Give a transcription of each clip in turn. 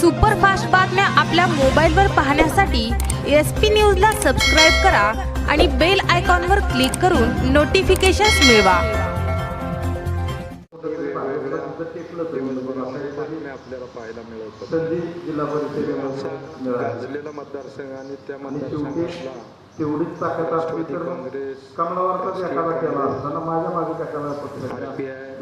Superfast बातम्या आपल्या मोबाईलवर पाहण्यासाठी एस पी न्यूजला सबस्क्राईब करा आणि बेल आयकॉनवर क्लिक करून नोटिफिकेशन्स मिळवा. आपल्याला पाहायला मतदारसंघ आणि त्या तेवढीच ताकद असली तर एखादा केला असताना माझ्या मागे कशाला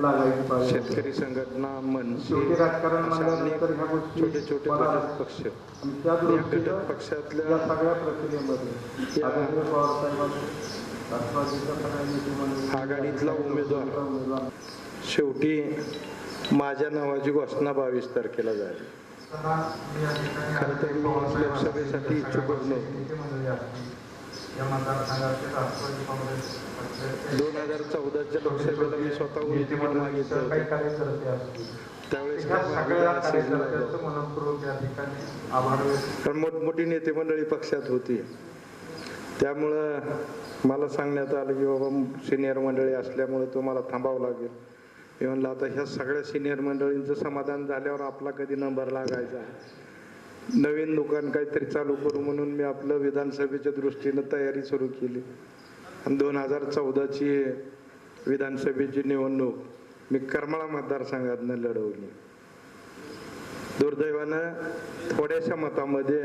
लागायची. शेतकरी संघटना मनसे शेवटी राजकारण अशा म्हणल्यानंतर ह्या अनेक गोष्टी छोटे छोटे घटक पक्ष. आणि त्या या दृष्टीनं घटक या पक्षातल्या सगळ्या प्रक्रियेमध्ये राष्ट्रवादीच्या सगळ्या आघाडीतला उमेदवार. उमेदवार. शेवटी माझ्या नावाची घोषणा बावीस तारखेला झाली. खरं तर मी लोकसभेसाठी इच्छुकच नव्हतो. दोन हजार चौदाच्या लोकसभेला मी स्वतःहून तिकीट मागितलं होतं. काही कार्यकर्ते असतील त्यावेळेस ह्या काही सगळ्या माझ्या असेच नव्हतं. कार्यकर्त्यांचं मनपूर्वक या ठिकाणी आभार व्यक्त कारण मोठमोठी नेते मंडळी पक्षात होती त्यामुळं मला सांगण्यात आलं की बाबा सिनियर मंडळी असल्यामुळे तुम्हाला थांबावं लागेल मी म्हणलं आता ह्या सगळ्या सिनियर मंडळींचं समाधान झाल्यावर आपला कधी नंबर लागायचा नवीन दुकान काहीतरी चालू करू म्हणून मी आपलं विधानसभेच्या दृष्टीनं तयारी सुरू केली. आणि दोन हजार चौदाची विधानसभेची निवडणूक मी करमाळा मतदारसंघातनं लढवली. दुर्दैवानं थोड्याशा मतामध्ये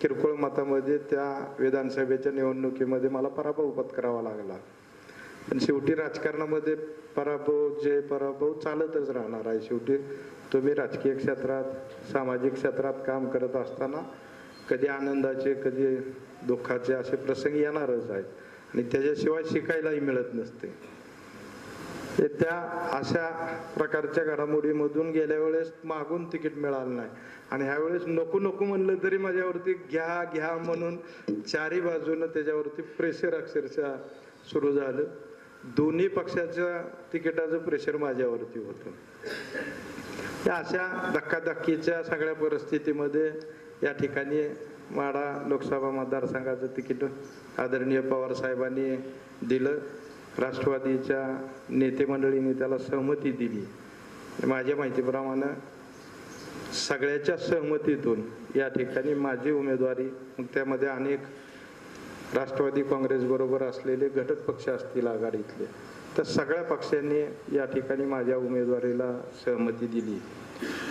किरकोळ मतामध्ये त्या विधानसभेच्या निवडणुकीमध्ये मला पराभव पत्करावा लागला. पण शेवटी राजकारणामध्ये पराभव जे पराभव चालतच राहणार आहे. शेवटी तुम्ही राजकीय क्षेत्रात सामाजिक क्षेत्रात काम करत असताना कधी आनंदाचे कधी दुःखाचे असे प्रसंग येणारच आहेत. आणि त्याच्याशिवाय शिकायलाही मिळत नसते. त्या अशा प्रकारच्या घडामोडीमधून गेल्या वेळेस मागून तिकीट मिळालं नाही. आणि ह्यावेळेस नको नको म्हणलं तरी माझ्यावरती घ्या घ्या म्हणून चारी बाजूनं त्याच्यावरती प्रेशर अक्षरशः सुरू झालं. दोन्ही पक्षाच्या तिकिटाचं प्रेशर माझ्यावरती होतं. त्या अशा धक्काधक्कीच्या सगळ्या परिस्थितीमध्ये या ठिकाणी माडा लोकसभा मतदारसंघाचं तिकीट आदरणीय पवार साहेबांनी दिलं. राष्ट्रवादीच्या नेते मंडळीने त्याला सहमती दिली. माझ्या माहितीप्रमाणे सगळ्याच्या सहमतीतून या ठिकाणी माझी उमेदवारी मग त्यामध्ये अनेक राष्ट्रवादी काँग्रेसबरोबर असलेले घटक पक्ष असतील आघाडीतले. तर सगळ्या पक्षांनी या ठिकाणी माझ्या उमेदवारीला सहमती दिली.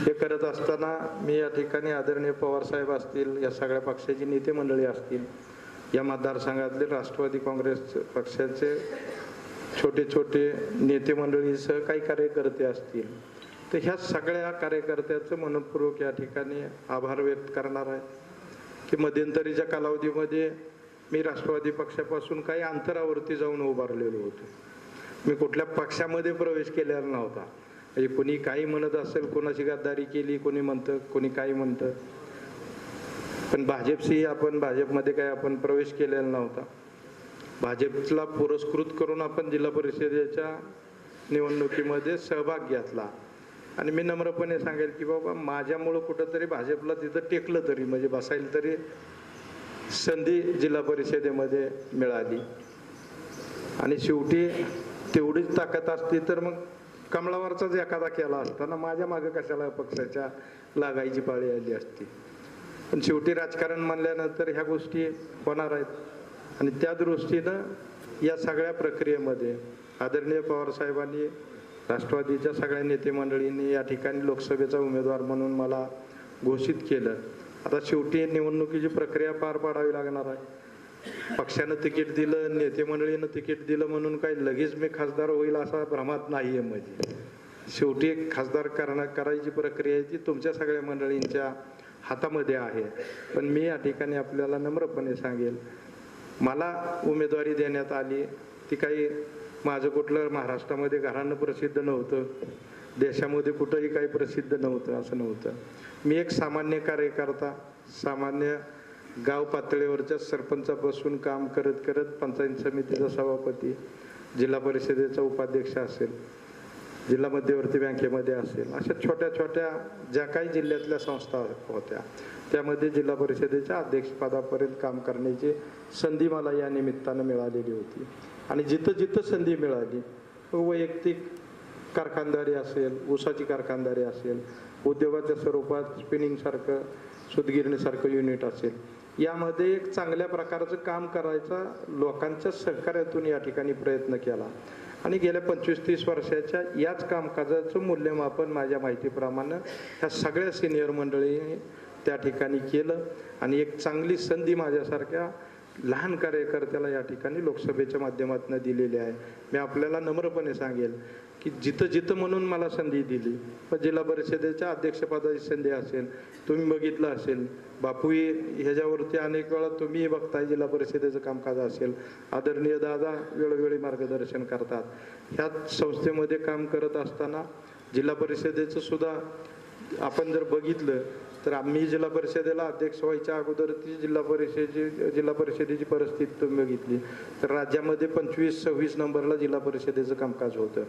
हे करत असताना मी या ठिकाणी आदरणीय पवार साहेब असतील या सगळ्या पक्षाची नेते मंडळी असतील या मतदारसंघातले राष्ट्रवादी काँग्रेस पक्षाचे छोटे छोटे नेते मंडळीसह काही कार्यकर्ते असतील. तर ह्या सगळ्या कार्यकर्त्याचं मनपूर्वक या ठिकाणी आभार व्यक्त करणार आहे की मध्यंतरीच्या कालावधीमध्ये मी राष्ट्रवादी पक्षापासून काही अंतरावरती जाऊन उभारलेलो होतो. मी कुठल्या पक्षामध्ये प्रवेश केलेला नव्हता. म्हणजे कोणी काही म्हणत असेल कोणाची गद्दारी केली कोणी म्हणतं कोणी काही म्हणतं. पण भाजपशी आपण भाजपमध्ये काही आपण प्रवेश केलेला नव्हता. भाजपला पुरस्कृत करून आपण जिल्हा परिषदेच्या निवडणुकीमध्ये सहभाग घेतला. आणि मी नम्रपणे सांगेल की बाबा माझ्यामुळं कुठंतरी भाजपला तिथं टेकलं तरी म्हणजे बसायला तरी संधी जिल्हा परिषदेमध्ये मिळाली. आणि शेवटी तेवढीच ताकद असती तर मग कमळावरचाच एखादा केला असता ना माझ्या मागे कशाला पक्षाच्या लागायची पाळी आली असती? पण शेवटी राजकारण म्हणल्यानंतर ह्या गोष्टी होणार आहेत. आणि त्या दृष्टीनं या सगळ्या प्रक्रियेमध्ये आदरणीय पवार साहेबांनी राष्ट्रवादीच्या सगळ्या नेते मंडळींनी या ठिकाणी लोकसभेचा उमेदवार म्हणून मला घोषित केलं. आता शेवटी निवडणुकीची प्रक्रिया पार पाडावी लागणार आहे. पक्षानं तिकीट दिलं नेते मंडळीनं तिकीट दिलं म्हणून काही लगेच मी खासदार होईल असा भ्रमात नाही आहे म्हणजे शेवटी खासदार करणं करायची प्रक्रिया आहे ती तुमच्या सगळ्या मंडळींच्या हातामध्ये आहे. पण मी या ठिकाणी आपल्याला नम्रपणे सांगेल मला उमेदवारी देण्यात आली. ती काही माझं कुठलं महाराष्ट्रामध्ये घरानं प्रसिद्ध नव्हतं. देशामध्ये कुठंही काही प्रसिद्ध नव्हतं असं नव्हतं. मी एक सामान्य कार्यकर्ता सामान्य गाव पातळीवरच्या सरपंचापासून काम करत करत पंचायत समितीचा सभापती जिल्हा परिषदेचा उपाध्यक्ष असेल जिल्हा मध्यवर्ती बँकेमध्ये असेल अशा छोट्या छोट्या ज्या काही जिल्ह्यातल्या संस्था होत्या त्यामध्ये जिल्हा परिषदेच्या अध्यक्षपदापर्यंत काम करण्याची संधी मला या निमित्तानं मिळालेली होती. आणि जिथं जिथं संधी मिळाली वैयक्तिक कारखानदारी असेल ऊसाची कारखानदारी असेल उद्योगाच्या स्वरूपात स्पिनिंगसारखं सुतगिरणीसारखं युनिट असेल यामध्ये एक चांगल्या प्रकारचं काम करायचा लोकांच्या सहकार्यातून या ठिकाणी प्रयत्न केला. आणि गेल्या पंचवीस तीस वर्षाच्या याच कामकाजाचं मूल्यमापन माझ्या माहितीप्रमाणे ह्या सगळ्या सिनियर मंडळीने त्या ठिकाणी केलं. आणि एक चांगली संधी माझ्यासारख्या लहान कार्यकर्त्याला या ठिकाणी लोकसभेच्या माध्यमातून दिलेली आहे. मी आपल्याला नम्रपणे सांगेल की जिथं जिथं म्हणून मला संधी दिली. पण जिल्हा परिषदेच्या अध्यक्षपदाची संधी असेल तुम्ही बघितलं असेल. बापूही ह्याच्यावरती अनेक वेळा तुम्हीही बघताय जिल्हा परिषदेचं कामकाज असेल. आदरणीय दादा वेळोवेळी मार्गदर्शन करतात. ह्याच संस्थेमध्ये काम करत असताना जिल्हा परिषदेचं सुद्धा आपण जर बघितलं तर आम्ही जिल्हा परिषदेला अध्यक्ष व्हायच्या अगोदर ती जिल्हा परिषदेची जिल्हा परिषदेची परिस्थिती तुम्ही बघितली. तर राज्यामध्ये पंचवीस सव्वीस नंबरला जिल्हा परिषदेचं कामकाज होतं.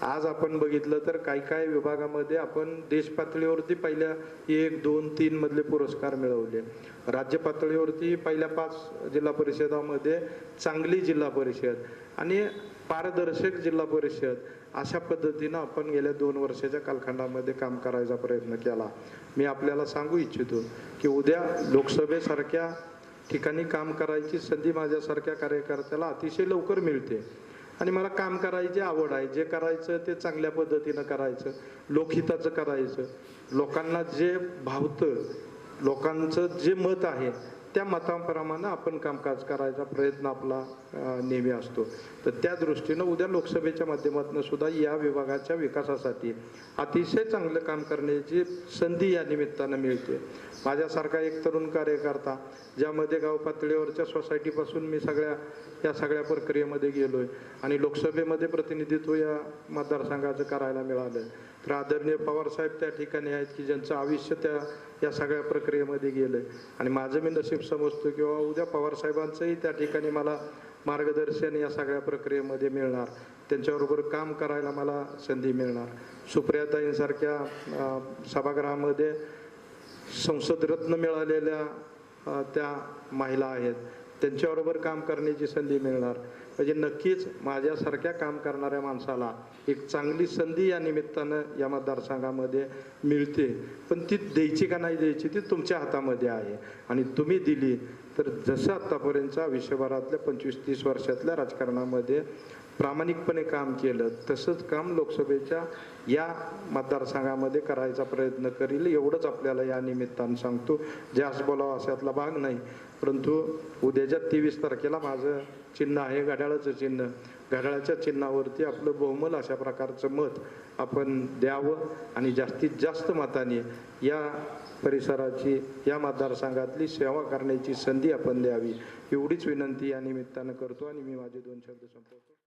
आज आपण बघितलं तर काही काही विभागामध्ये आपण देश पातळीवरती पहिल्या एक दोन तीन मधले पुरस्कार मिळवले. राज्य पातळीवरती पहिल्या पाच जिल्हा परिषदामध्ये चांगली जिल्हा परिषद. आणि पारदर्शक जिल्हा परिषद अशा पद्धतीनं आपण गेल्या दोन वर्षाच्या कालखंडामध्ये काम करायचा प्रयत्न केला. मी आपल्याला सांगू इच्छितो की उद्या लोकसभेसारख्या ठिकाणी काम करायची संधी माझ्यासारख्या कार्यकर्त्याला अतिशय लवकर मिळते. आणि मला काम करायची आवड आहे. जे करायचं ते चांगल्या पद्धतीनं करायचं लोकहिताचं करायचं. लोकांना जे भावतं लोकांचं जे मत आहे त्या मताप्रमाणे आपण कामकाज करायचा प्रयत्न आपला नेहमी असतो. तर त्या दृष्टीनं उद्या लोकसभेच्या माध्यमातून सुद्धा या विभागाच्या विकासासाठी अतिशय चांगलं काम करण्याची संधी या निमित्तानं मिळते. माझ्यासारखा एक तरुण कार्यकर्ता ज्यामध्ये गाव पातळीवरच्या सोसायटीपासून मी सगळ्या या सगळ्या प्रक्रियेमध्ये गेलो आहे आणि लोकसभेमध्ये प्रतिनिधित्व या मतदारसंघाचं करायला मिळालं तर आदरणीय पवार साहेब त्या ठिकाणी आहेत की ज्यांचं आयुष्य त्या या सगळ्या प्रक्रियेमध्ये गेलंय. आणि माझं मी नशीब समजतो किंवा उद्या पवार साहेबांचंही त्या ठिकाणी मला मार्गदर्शन या सगळ्या प्रक्रियेमध्ये मिळणार. त्यांच्याबरोबर काम करायला मला संधी मिळणार. सुप्रियाताईंसारख्या सभागृहामध्ये संसद रत्न मिळालेल्या त्या महिला आहेत. त्यांच्याबरोबर काम करण्याची संधी मिळणार. म्हणजे नक्कीच माझ्यासारख्या काम करणाऱ्या माणसाला एक चांगली संधी या निमित्तानं या मतदारसंघामध्ये मिळते. पण ती द्यायची का नाही द्यायची ती तुमच्या हातामध्ये आहे. आणि तुम्ही दिली तर जसं आत्तापर्यंतच्या विश्वभरातल्या पंचवीस तीस वर्षातल्या राजकारणामध्ये प्रामाणिकपणे काम केलं तसंच काम लोकसभेच्या या मतदारसंघामध्ये करायचा प्रयत्न करील एवढंच आपल्याला या निमित्तानं सांगतो. जास्त बोलावं अशातला भाग नाही. परंतु उद्याच्या तेवीस तारखेला माझं चिन्ह आहे घड्याळाचं चिन्ह. घड्याळाच्या चिन्हावरती आपलं बहुमल अशा प्रकारचं मत आपण द्यावं आणि जास्तीत जास्त मताने या परिसराची या मतदारसंघातली सेवा करण्याची संधी आपण द्यावी. एवढीच विनंती या निमित्तानं करतो आणि मी माझे दोन शब्द संपवतो.